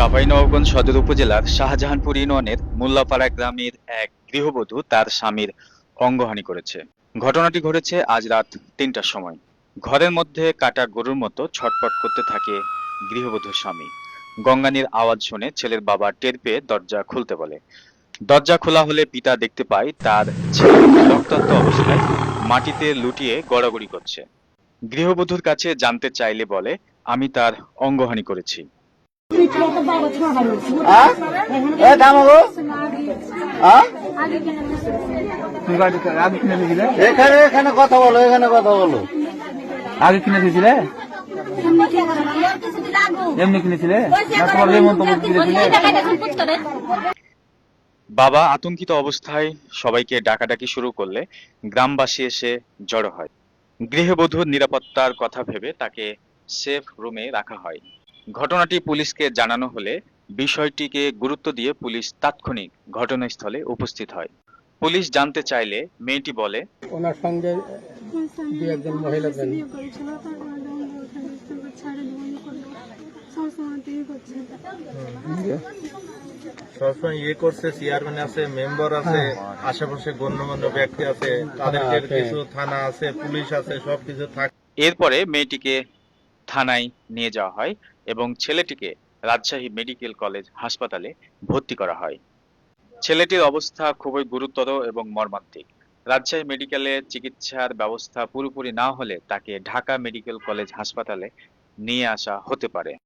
চাঁপাইনবাবগঞ্জ সদর উপজেলার শাহজাহানপুর ইউনিয়নের মোল্লাপাড়া গ্রামের এক গৃহবধূ তার স্বামীর অঙ্গহানি করেছে। ঘটনাটি ঘটেছে আজ রাত তিনটার সময়। ঘরের মধ্যে কাটা গরুর মতো ছটপট করতে থাকে গৃহবধূর স্বামী। গঙ্গানির আওয়াজ শুনে ছেলের বাবা টের পেয়ে দরজা খুলতে বলে। দরজা খোলা হলে পিতা দেখতে পায় তার ছেলে রক্তাক্ত অবস্থায় মাটিতে লুটিয়ে গড়াগড়ি করছে। গৃহবধূর কাছে জানতে চাইলে বলে, আমি তার অঙ্গহানি করেছি। এখানে এখানে কথা বলো এখানে কথা বলো। আগে কিনে দিয়েছিলে? এমনি কিনেছিলে? না তোমার লেমন তো কিনেছিলে বাবা আতঙ্কিত অবস্থায় সবাইকে ডাকাডাকি শুরু করলে গ্রামবাসী এসে জড়ো হয়। গৃহবধূর নিরাপত্তার কথা ভেবে তাকে সেফ রুমে রাখা হয়। ঘটনাটি পুলিশকে জানানো হলে বিষয়টিকে গুরুত্ব দিয়ে পুলিশ তাৎক্ষণিক ঘটনাস্থলে উপস্থিত হয়। পুলিশ জানতে চাইলে মেয়েটি বলে ওনার সঙ্গে দু একজন মহিলা সবসময় সবসময় ইয়ে করছে চেয়ারম্যান আছে মেম্বার আছে আশেপাশে গণ্যমান্য ব্যক্তি আছে তাদেরকে আছে। কিছু থানা আছে পুলিশ আছে সবকিছু থাকে এরপরে মেয়েটিকে থানায় নিয়ে যাওয়া হয় এবং ছেলেটিকে রাজশাহী মেডিকেল কলেজ হাসপাতালে ভর্তি করা হয়। ছেলেটির অবস্থা খুবই গুরুতর এবং মর্মান্তিক। রাজশাহী মেডিকেলে চিকিৎসার ব্যবস্থা পুরোপুরি না হলে তাকে ঢাকা মেডিকেল কলেজ হাসপাতালে নিয়ে আসা হতে পারে।